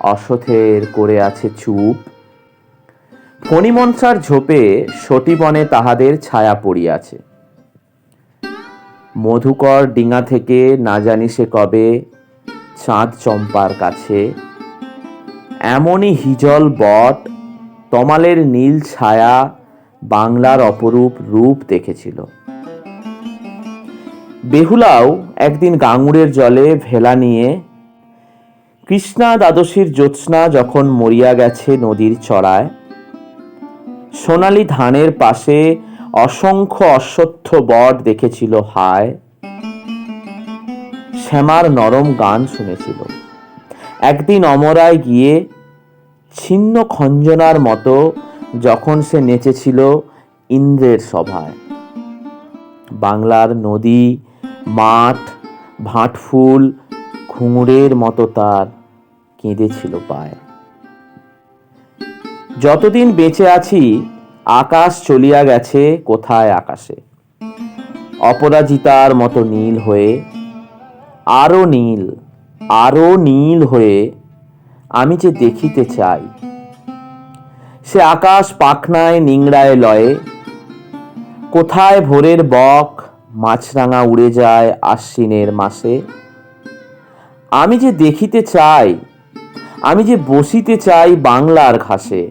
অসথের করে আছে চুপ। ফণিমনসার ঝোপে সটিবনে তাহাদের ছায়া পড়িয়াছে। মধুকর ডিঙা থেকে না জানি সে কবে চাঁদ চম্পার কাছে। এমনই হিজল বট, তমালের নীল ছায়া বাংলার অপরূপ রূপ দেখেছিল। বেহুলাও একদিন গাঙুরের জলে ভেলা নিয়ে কৃষ্ণা দ্বাদশীর জ্যোৎস্না যখন মরিয়া গেছে নদীর চড়ায়, সোনালি ধানের পাশে অসংখ্য অশ্বত্থ বট দেখেছিল হায়। শ্যামার নরম গান শুনেছিল। একদিন অমরায় গিয়ে ছিন্ন খঞ্জনার মতো যখন সে নেচেছিল ইন্দ্রের সভায়। বাংলার নদী, মাঠ, ভাটফুল, ঘুঙুরের মতো তার। কেঁদেছিল পায়। যতদিন বেঁচে আছি, আকাশ চলিয়া গেছে কোথায় আকাশে? অপরাজিতার মতো নীল হয়ে, আরও নীল আরও নীল হয়ে আমি যে দেখিতে চাই। সে আকাশ পাখনায় নিংড়ায় লয়ে, কোথায় ভোরের বক মাছরাঙা উড়ে যায় আশ্বিনের মাসে? আমি যে দেখিতে চাই আমি যে বসিতে চাই বাংলার ঘাসে,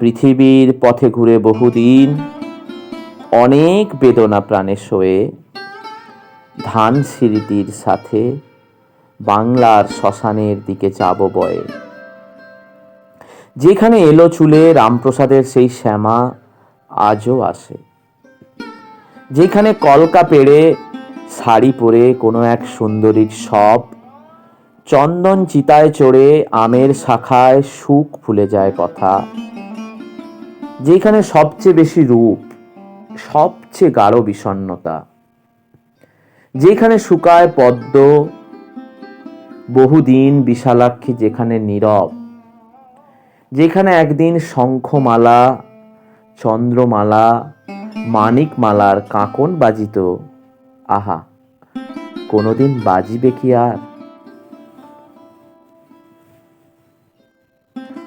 পৃথিবীর পথে ঘুরে বহুদিন অনেক বেদনা প্রাণে শোয়ে, ধান স্মৃতির সাথে বাংলার শ্মশানের দিকে যাব বয়ে। যেখানে এলো চুলে রামপ্রসাদের সেই শ্যামা আজও আসে। যেখানে কলকা পেড়ে শাড়ি পরে কোনো এক সুন্দরীর সব চন্দন চিতায় চড়ে আমের শাখায় সুখ ফুলে যায় কথা। যেখানে সবচেয়ে বেশি রূপ, সবচেয়ে গাঢ় বিষণ্ণতা। যেখানে শুকায় পদ্ম, বহুদিন বিশালাক্ষী যেখানে নীরব। যেখানে একদিন শঙ্খমালা, চন্দ্রমালা, মানিকমালার কাঁকন বাজিত। আহা, কোনোদিন বাজিবে কি আর?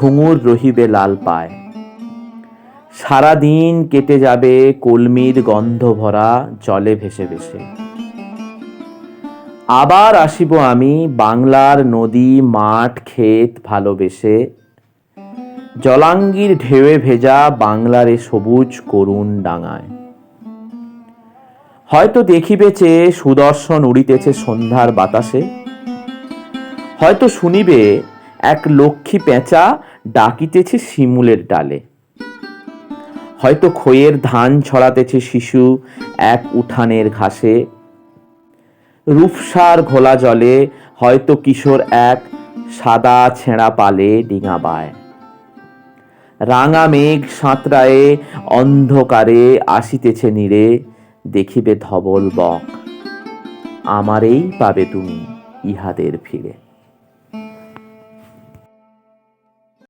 ঘুঙুর রহিবে লাল পায়। সারাদিন কেটে যাবে কলমির গন্ধ ভরা, জলে ভেসে ভেসে। আবার আসিব আমি বাংলার নদী, মাঠ, ক্ষেত ভালোবেসে। জলাঙ্গির ঢেউয়ে ভেজা বাংলার এ সবুজ করুণ ডাঙায়। হয়তো দেখিবে চেয়ে সুদর্শন উড়িতেছে সন্ধ্যার বাতাসে। হয়তো শুনিবে এক লক্ষ্মী পেঁচা ডাকিতেছে শিমুলের ডালে। হয়তো খইয়ের ধান ছড়াতেছে শিশু এক উঠানের ঘাসে। রূপসার ঘোলা জলে হয়তো কিশোর এক সাদা ছেঁড়া পালে ডিঙাবায় রাঙা মেঘ সাঁতরায়ে অন্ধকারে আসিতেছে নীরে, দেখিবে ধবল বক। আমারেই পাবে তুমি ইহাদের ফিরে।